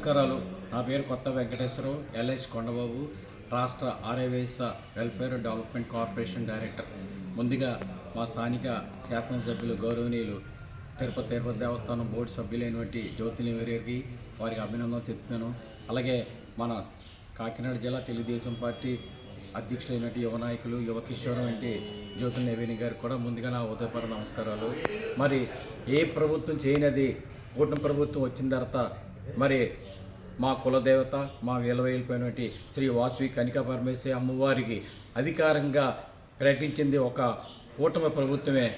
నమస్కారాలు. నా పేరు కొత్త వెంకటేశ్వరరావు ఎల్ఐసి కొండబాబు రాష్ట్ర ఆర్యవేశ వెల్ఫేర్ డెవలప్మెంట్ కార్పొరేషన్ డైరెక్టర్. ముందుగా మా స్థానిక శాసనసభ్యులు గౌరవనీయులు తిరుపతి తిరుపతి దేవస్థానం బోర్డు సభ్యులైనటువంటి జ్యోతిని వేరేకి వారికి అభినందన చెప్తున్నాను అలాగే మన కాకినాడ జిల్లా తెలుగుదేశం పార్టీ అధ్యక్షులైనటువంటి యువ నాయకులు యువ కిషోరం వంటి జ్యోతి నవీని గారు కూడా ముందుగా నా ఉదయపర నమస్కారాలు. మరి ఏ ప్రభుత్వం చేయనది కూటమి ప్రభుత్వం వచ్చిన తర్వాత మరి మా కులదేవత మా విలువైపోయినటువంటి శ్రీ వాసవి కనికా పరమేశ్వరి అమ్మవారికి అధికారంగా ప్రకటించింది ఒక కూటమి ప్రభుత్వమే.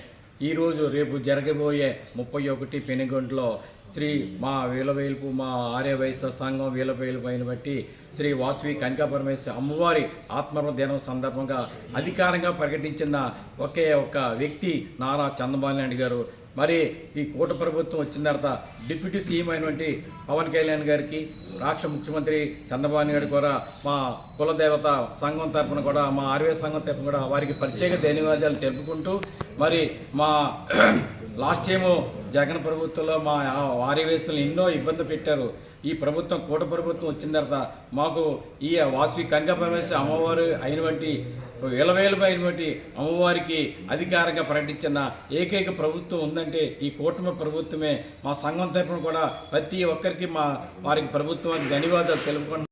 ఈరోజు రేపు జరగబోయే ముప్పై ఒకటి పెనుగొండలో శ్రీ మా వీలవేలుపు మా ఆర్యవైశ్య సంఘం వీలవేలుపు అయిన బట్టి శ్రీ వాసవి కనకాపరమేశ్వర అమ్మవారి ఆత్మర్మ దినం సందర్భంగా అధికారంగా ప్రకటించిన ఒకే ఒక వ్యక్తి నారా చంద్రబాబు నాయుడు గారు. మరి ఈ కూట ప్రభుత్వం వచ్చిన తర్వాత డిప్యూటీ సీఎం అయినటువంటి పవన్ కళ్యాణ్ గారికి రాష్ట్ర ముఖ్యమంత్రి చంద్రబాబు నాయుడు కూడా మా కులదేవత సంఘం తరపున కూడా మా ఆర్వే సంఘం తరపున కూడా వారికి ప్రత్యేక ధన్యవాదాలు తెలుపుకుంటూ మరి మా లాస్ట్ టైము జగన్ ప్రభుత్వంలో మా ఆర్యవేసులు ఎన్నో ఇబ్బంది పెట్టారు. ఈ ప్రభుత్వం కూట ప్రభుత్వం వచ్చిన తర్వాత మాకు ఈ వాసవి కనక పరమేశ్వర అమ్మవారు అయినటువంటి వేలవేలమైనటువంటి అమ్మవారికి అధికారంగా ప్రకటించిన ఏకైక ప్రభుత్వం ఉందంటే ఈ కూటమి ప్రభుత్వమే. మా సంఘం తరఫున కూడా ప్రతి ఒక్కరికి మా వారికి ప్రభుత్వానికి ధన్యవాదాలు తెలుపుకుంటున్నాం.